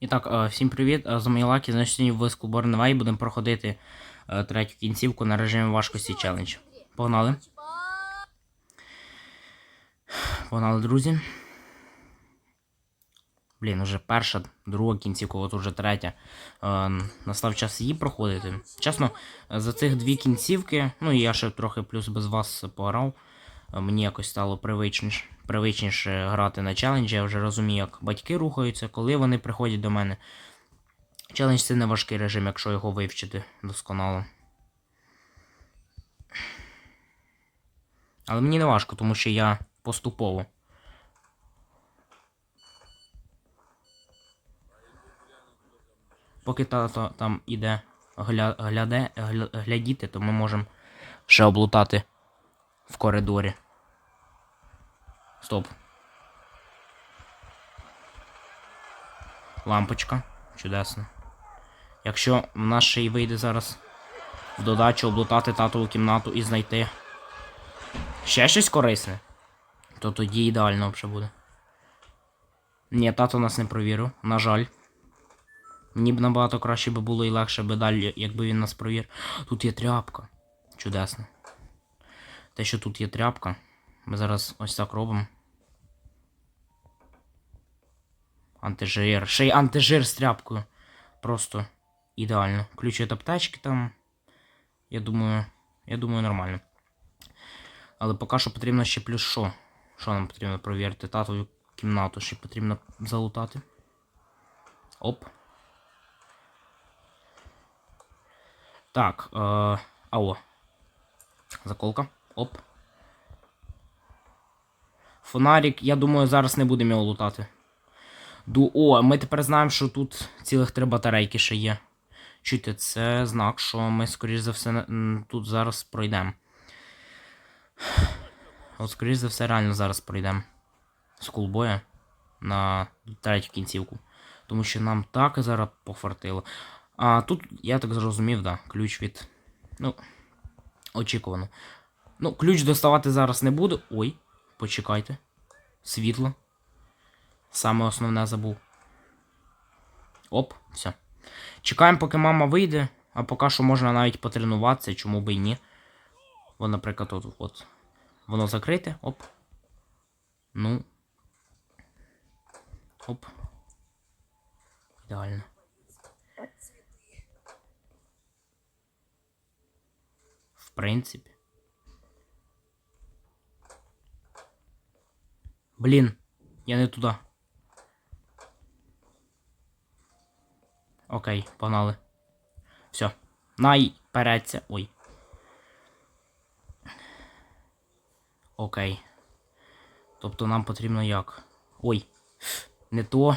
І так, е, всім привіт. Е, З Майлакі, значить, сьогодні в Скулбор Невай будемо проходити е, третю кінцівку на режимі важкості челендж. Погнали. Погнали, друзі. Блін, уже перша, друга кінцівка, от уже третя. Настав час її проходити. Чесно, за цих дві кінцівки, ну і я ще трохи плюс без вас пограв. Е, Мені якось стало привичніше, привичніше грати на челенджі. Я вже розумію, як батьки рухаються, коли вони приходять до мене. Челендж це не важкий режим, якщо його вивчити досконало. Але мені не важко, тому що я поступово. Поки тато там іде гля, гляде, гля, глядіти, то ми можемо ще облутати в коридорі. Стоп. Лампочка. Чудесно. Якщо в нас ще й вийде зараз в додачу облутати татову кімнату і знайти ще щось корисне, то тоді ідеально вже буде. Ні, тато нас не провірив, на жаль. Мені б набагато краще би було і легше би далі, якби він нас провірив. Тут є тряпка. Чудесно. Те, що тут є тряпка, ми зараз ось так робимо. Антижир. Ще й антижир з тряпкою. Просто ідеально. Ключ від аптечки там. Я думаю. Я думаю, нормально. Але поки що потрібно ще плюс що? Що нам потрібно провірити? Татову кімнату ще потрібно залутати. Оп. Так. Е, ау. Заколка. Оп. Фонарик, я думаю, зараз не будемо його лутати. Ду... О, ми тепер знаємо, що тут цілих три батарейки ще є. Чуйте, це знак, що ми, скоріш за все, тут зараз пройдемо. От, скоріш за все, реально зараз пройдемо. З кулбоя на третю кінцівку. Тому що нам так зараз пофартило. А тут, я так зрозумів, да, ключ від. Ну, очікувано. Ну, ключ доставати зараз не буду. Ой, почекайте. Світло. Саме основне забув. Оп, все. Чекаємо, поки мама вийде, а поки що можна навіть потренуватися, чому би і ні. Вон, наприклад, от, от. Воно закрите, оп. Ну. Оп. Ідеально. В принципі. Блін, я не туди. Окей, погнали. Все. Най переться. Ой. Окей. Тобто нам потрібно як? Ой. Не то.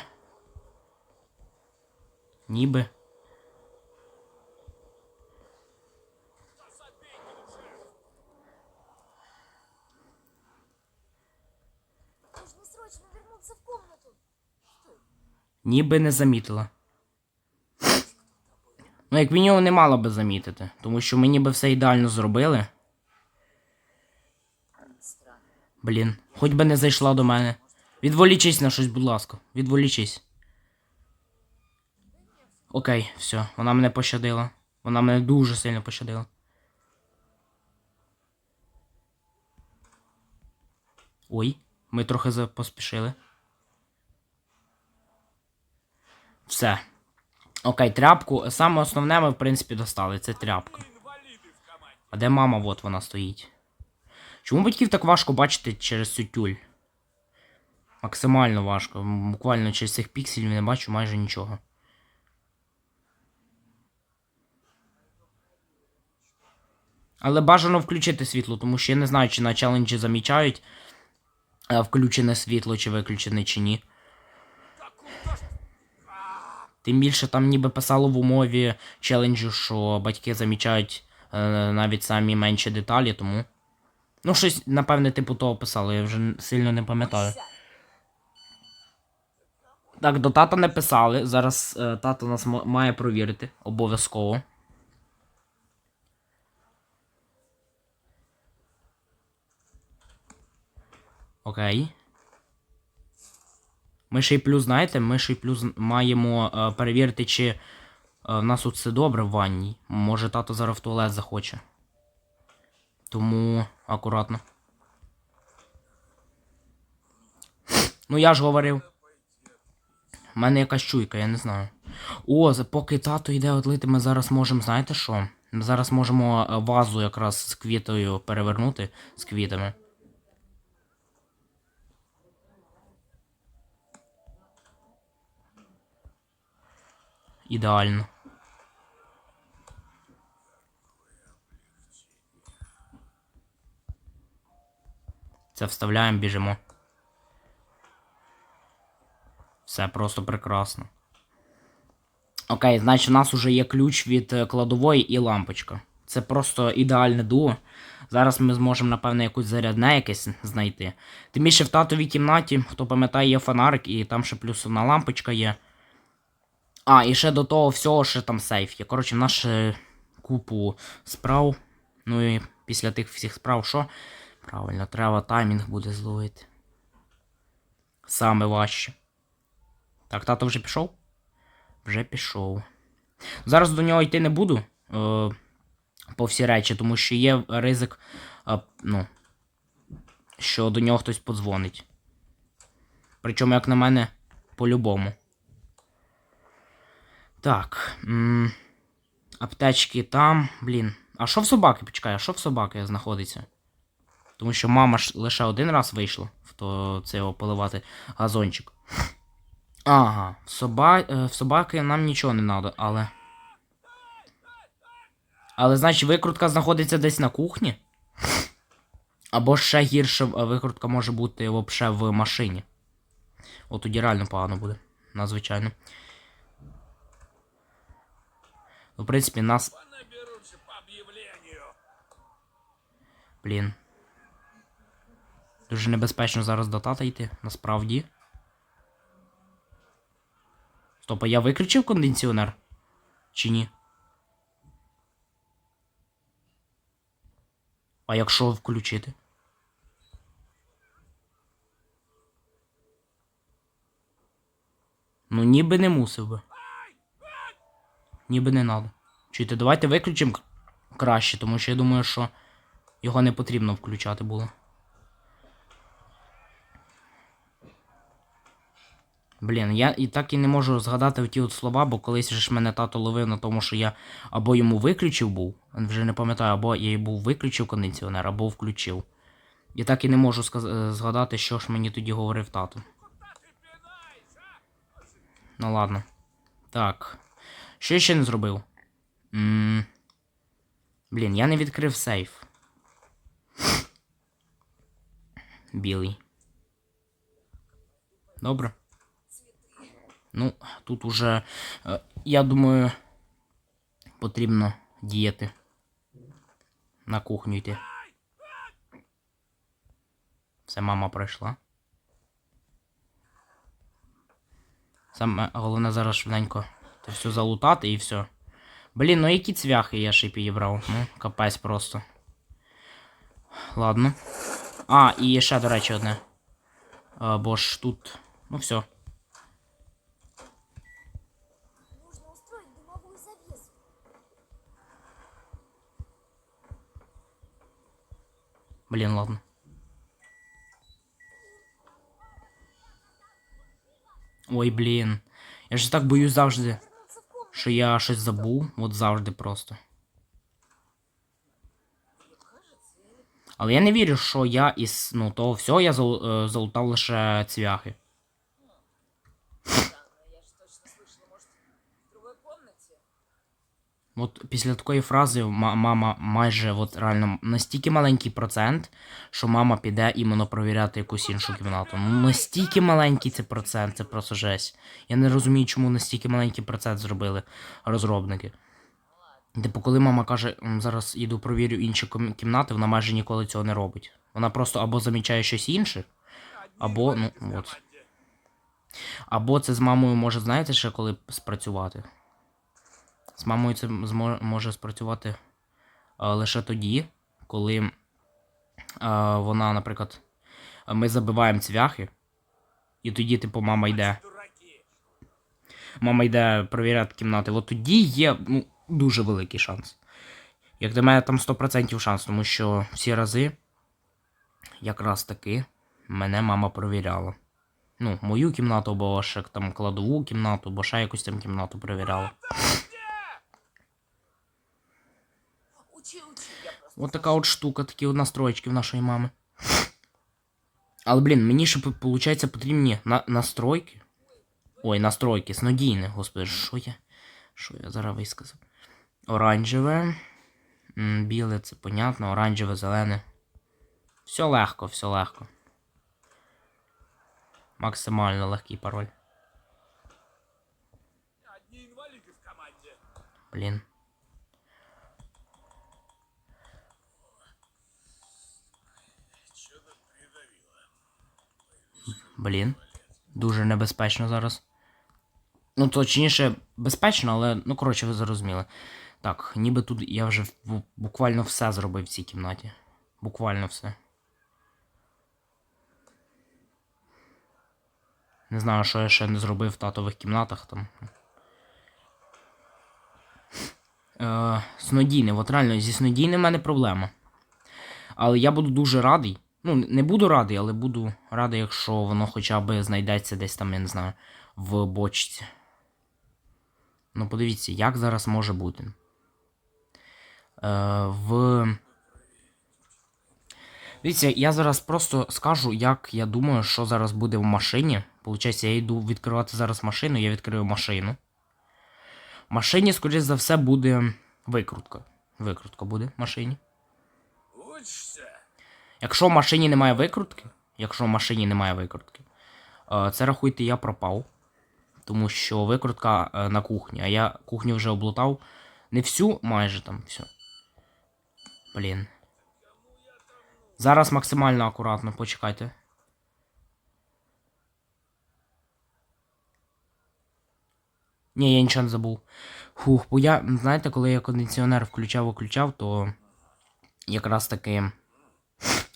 Ніби. Ніби не замітила. Ну, як мінімум, не мала би замітити. Тому що ми ніби все ідеально зробили. Блін, хоч би не зайшла до мене. Відволічись на щось, будь ласка. Відволічись. Окей, все, вона мене пощадила. Вона мене дуже сильно пощадила. Ой, ми трохи поспішили. Все. Окей, тряпку. Саме основне ми, в принципі, достали. Це тряпка. А де мама? Вот вона стоїть. Чому батьків так важко бачити через цю тюль? Максимально важко. Буквально через цих пікселів не бачу майже нічого. Але бажано включити світло, тому що я не знаю, чи на челенджі замічають е, включене світло, чи виключене, чи ні. Тим більше там ніби писало в умові челенджу, що батьки замічають е, навіть самі менші деталі, тому. Ну, щось, напевне, типу того писало, я вже сильно не пам'ятаю. Так, до тата не писали. Зараз е, тато нас має провірити. Обов'язково. Окей. Ми ще й плюс, знаєте, ми ще й плюс маємо е, перевірити, чи е, в нас тут все добре в ванній. Може тато зараз в туалет захоче. Тому акуратно. Ну я ж говорив. У мене якась чуйка, я не знаю. О, поки тато йде отлити, ми зараз можемо, знаєте що? Ми зараз можемо е, вазу якраз з квітою перевернути з квітами. Ідеально. Це вставляємо, біжимо. Все просто прекрасно. Окей, значить, у нас уже є ключ від е, кладової і лампочка. Це просто ідеальне дуо. Зараз ми зможемо, напевно, якусь зарядне якесь знайти. Тим більше в татовій кімнаті, хто пам'ятає, є фонарик, і там ще плюс одна лампочка є. А, і ще до того всього, ще там сейф є. Коротше, в нас ще купу справ. Ну і після тих всіх справ, що? Правильно, треба таймінг буде зловити. Саме важче. Так, тато вже пішов? Вже пішов. Зараз до нього йти не буду. Е, по всі речі, тому що є ризик, е, ну, що до нього хтось подзвонить. Причому, як на мене, по-любому. Так. М- аптечки там. Блін. А що в собаки? Почекай, а що в собаки знаходиться? Тому що мама ж лише один раз вийшла то це його поливати газончик. Ага, в, соба... е, в собаки нам нічого не треба, але. Але, значить, викрутка знаходиться десь на кухні. Або ще гірше е, викрутка може бути вообще в машині. От тоді реально погано буде. Надзвичайно. Ну, в принципі, нас. Блін. Дуже небезпечно зараз до тата йти, насправді. Стоп, я виключив кондиціонер? Чи ні? А якщо включити? Ну, ніби не мусив би. Ніби не надо. Чуєте, давайте виключимо краще, тому що я думаю, що його не потрібно включати було. Блін, я і так і не можу згадати ті от слова, бо колись ж мене тато ловив на тому, що я або йому виключив був, вже не пам'ятаю, або я був виключив кондиціонер, або включив. І так і не можу е, згадати, що ж мені тоді говорив тато. Ну ладно. Так. Що я ще не зробив? м Блін, я не відкрив сейф. Білий. Добре. Ну, тут уже, е, я думаю, потрібно діяти. На кухню йти. Це мама пройшла. Саме головне зараз швиденько це все залутати і все. Блін, ну які цвяхи я ще й підібрав. Ну, капець просто. Ладно. А, і ще, до речі, одне. А, бо ж тут. Ну все. Нужно устроить дымовую завесу. Блін, ладно. Ой, блін. Я ж так боюсь завжди, Вернуться в комнату. Що я щось забув. От завжди просто. Але я не вірю, що я із ну, того всього я е, залутав лише цвяхи. От після такої фрази мама майже от реально настільки маленький процент, що мама піде іменно провіряти якусь іншу кімнату. Ну настільки маленький це процент, це просто жесть. Я не розумію, чому настільки маленький процент зробили розробники. Типу, коли мама каже, зараз іду провірю інші кімнати, вона майже ніколи цього не робить. Вона просто або замічає щось інше, або, ну, от. Або це з мамою може, знаєте, ще коли спрацювати. З мамою це може спрацювати лише тоді, коли вона, наприклад, ми забиваємо цвяхи, І тоді, типу, мама йде. Мама йде перевіряти кімнати. От тоді є ну, дуже великий шанс. Як для мене там 100% шанс, тому що всі рази якраз таки мене мама перевіряла. Ну, мою кімнату, або ще там кладову кімнату, або ще якусь там кімнату перевіряла. Учи, учи, я просто... От така от штука, такі от настройки в нашої мами. Але, блін, мені ще виходить потрібні на, настройки. Ой, настройки, снодійне, господи, що я? Що я зараз висказав? Оранжеве. Біле, це понятно, оранжеве, зелене. Все легко, все легко. Максимально легкий пароль. Блін. Блін. Дуже небезпечно зараз. Ну, точніше, безпечно, але, ну, коротше, ви зрозуміли. Так, ніби тут я вже буквально все зробив в цій кімнаті. Буквально все. Не знаю, що я ще не зробив в татових кімнатах там. Е, снодійне, от реально зі снодійним в мене проблема. Але я буду дуже радий. Ну, не буду радий, але буду радий, якщо воно хоча б знайдеться десь там, я не знаю, в бочці. Ну, подивіться, як зараз може бути. Е, в. Дивіться, я зараз просто скажу, як я думаю, що зараз буде в машині. Получається, я йду відкривати зараз машину, я відкрию машину. В машині, скоріш за все, буде викрутка. Викрутка буде в машині. Учишься? Якщо в машині немає викрутки, якщо в машині немає викрутки, е, це рахуйте, я пропав. Тому що викрутка е, на кухні, а я кухню вже облутав. Не всю, майже там всю. Блін. Зараз максимально акуратно, почекайте. Ні, я нічого не забув. Фух, бо я, знаєте, коли я кондиціонер включав-виключав, то якраз таки.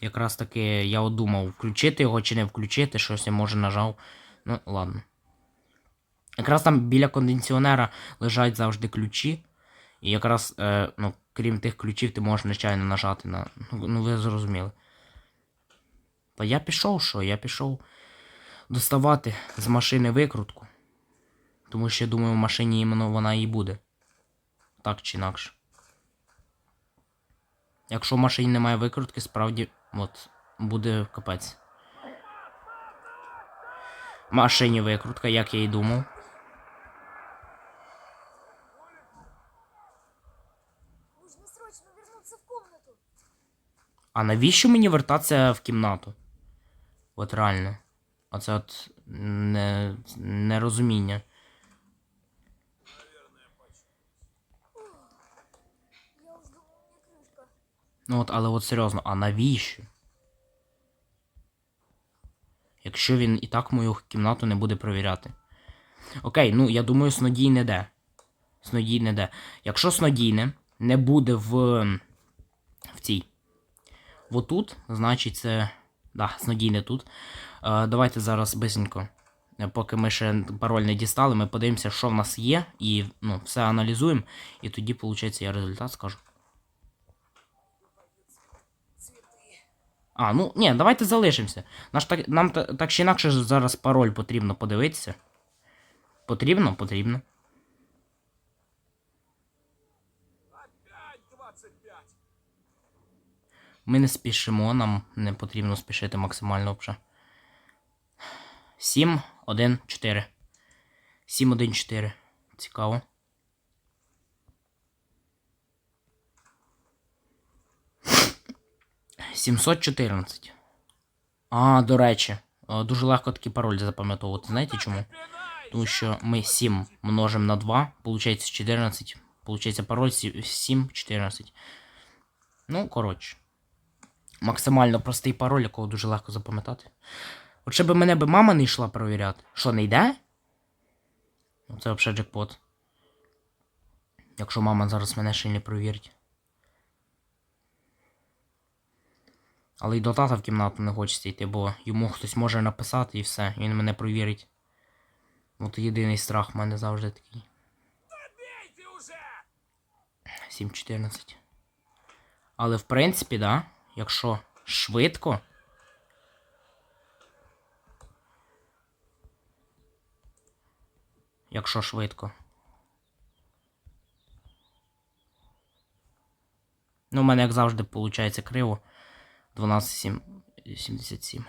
Якраз таки я от думав, включити його чи не включити, щось я може нажав. Ну, ладно. Якраз там біля кондиціонера лежать завжди ключі. І якраз, е, ну, крім тих ключів, ти можеш нечайно нажати на. Ну ви зрозуміли. Та я пішов, що? Я пішов доставати з машини викрутку. Тому що я думаю, в машині іменно вона і буде. Так чи інакше. Якщо в машині немає викрутки, справді от, буде капець. В машині викрутка, як я і думав. А навіщо мені вертатися в кімнату? От реально. Оце от не, нерозуміння. Ну от, але от серйозно, а навіщо? Якщо він і так мою кімнату не буде перевіряти. Окей, ну я думаю, снодій не де. Снодій не де. Якщо снодійне не буде в. в цій. Отут, значить це. Да, снодійне тут. Е, давайте зараз бисенько. е, Поки ми ще пароль не дістали, ми подивимося, що в нас є, і ну, все аналізуємо. І тоді, виходить, я результат скажу. А, ну ні, давайте залишимося. Наш так, нам та- так чи інакше зараз пароль потрібно подивитися. Потрібно? Потрібно. Ми не спішимо, нам не потрібно спішити максимально вже. 7, 1, 4. 7, 1, 4. Цікаво. Сімсот чотирнадцять. А, до речі, е, дуже легко такий пароль запам'ятовувати. Знаєте чому? Тому що ми 7 множимо на 2, получається 14. Получається пароль 7, 14. Ну, коротше. Максимально простий пароль, якого дуже легко запам'ятати. От би мене би мама не йшла перевіряти. Що, не йде? Ну, це взагалі джекпот. Якщо мама зараз мене ще не перевірить. Але й до тата в кімнату не хочеться йти, бо йому хтось може написати і все, він мене провірить. От єдиний страх в мене завжди такий. Бейте уже! 7.14. Але в принципі, да, якщо швидко. Якщо швидко. Ну, у мене, як завжди, виходить криво. 12.77.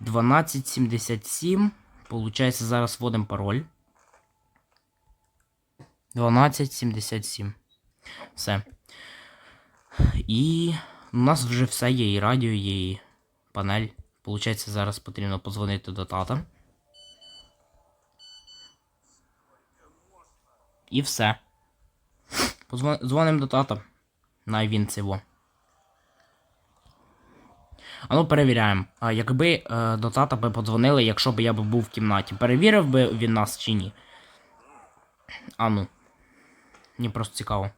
12.77. Получається, зараз вводимо пароль. 1277. Все. І у нас вже все є, і радіо, є, і панель. Получається, зараз потрібно подзвонити до тата. І все. Дзвонимо до тата. На він цього. А ну перевіряємо. А якби е, до тата би подзвонили, якщо б я б був в кімнаті, перевірив би він нас чи ні? А ну. Мені просто цікаво.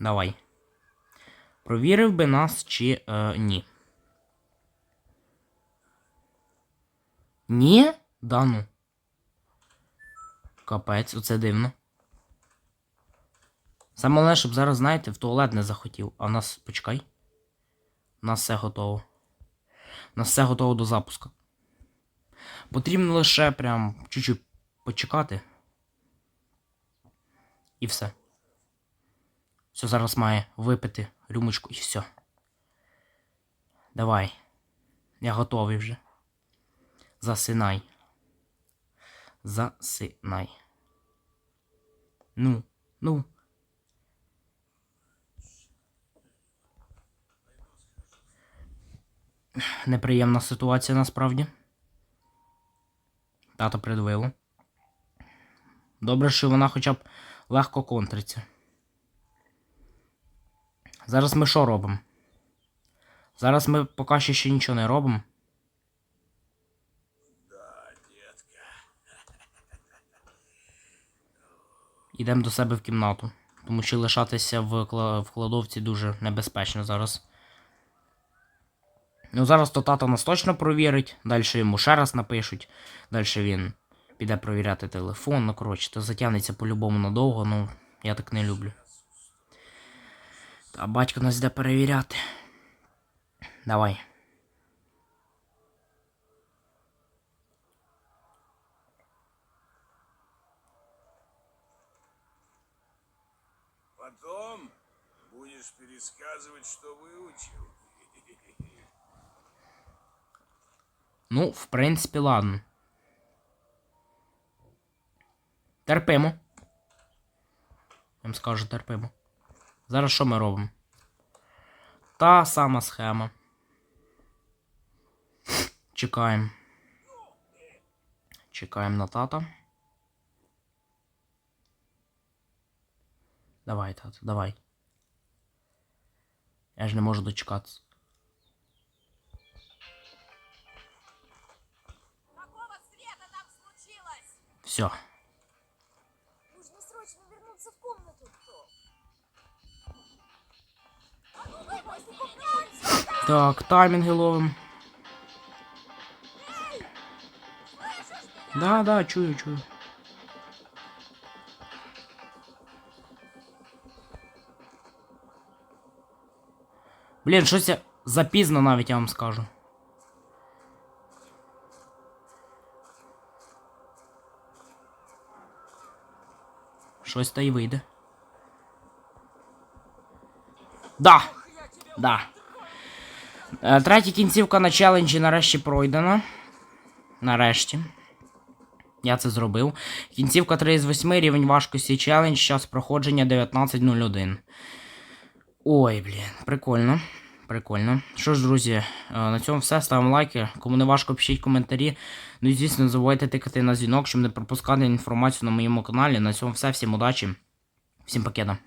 Давай. Провірив би нас чи е, ні. Ні? Да ну. Капець, оце дивно. Саме головне, щоб зараз, знаєте, в туалет не захотів. А в нас. Почекай. У нас все готово. У нас все готово до запуску. Потрібно лише прям чуть-чуть почекати. І все. Все зараз має випити рюмочку і все. Давай. Я готовий вже. Засинай. Засинай. Ну, ну. Неприємна ситуація насправді. Тато придавило. Добре, що вона хоча б легко контриться. Зараз ми що робимо? Зараз ми поки що ще нічого не робимо. Йдемо до себе в кімнату. Тому що лишатися в кладовці дуже небезпечно зараз. Ну, зараз то тато нас точно провірить, далі йому ще раз напишуть, далі він піде провіряти телефон. Ну, коротше, то затягнеться по-любому надовго, ну, я так не люблю. Та батько нас йде перевіряти. Давай. Потом будешь пересказывать, что выучил. Ну, в принципі, ладно. Терпимо. Я вам скажу, терпимо. Зараз що ми робимо? Та сама схема. Чекаємо. Чекаємо на тата. Давай, тато, давай. Я ж не можу дочекатися. Все. Нужно срочно вернуться в комнату. А ну выпусти меня! Так, таймінги ловим. Да, да, чую, чую. Блін, щось я запізно навіть я вам скажу. Щось та й вийде. Да. Да. Е, Третя кінцівка на челенджі нарешті пройдена. Нарешті. Я це зробив. Кінцівка 3 з 8, рівень важкості челендж, час проходження 19.01. Ой, блін, прикольно. Прикольно. Що ж, друзі, е, на цьому все. Ставимо лайки. Кому не важко, пишіть коментарі. Ну і звісно, не забувайте тикати на дзвінок, щоб не пропускати інформацію на моєму каналі. На цьому все. Всім удачі. Всім пакета.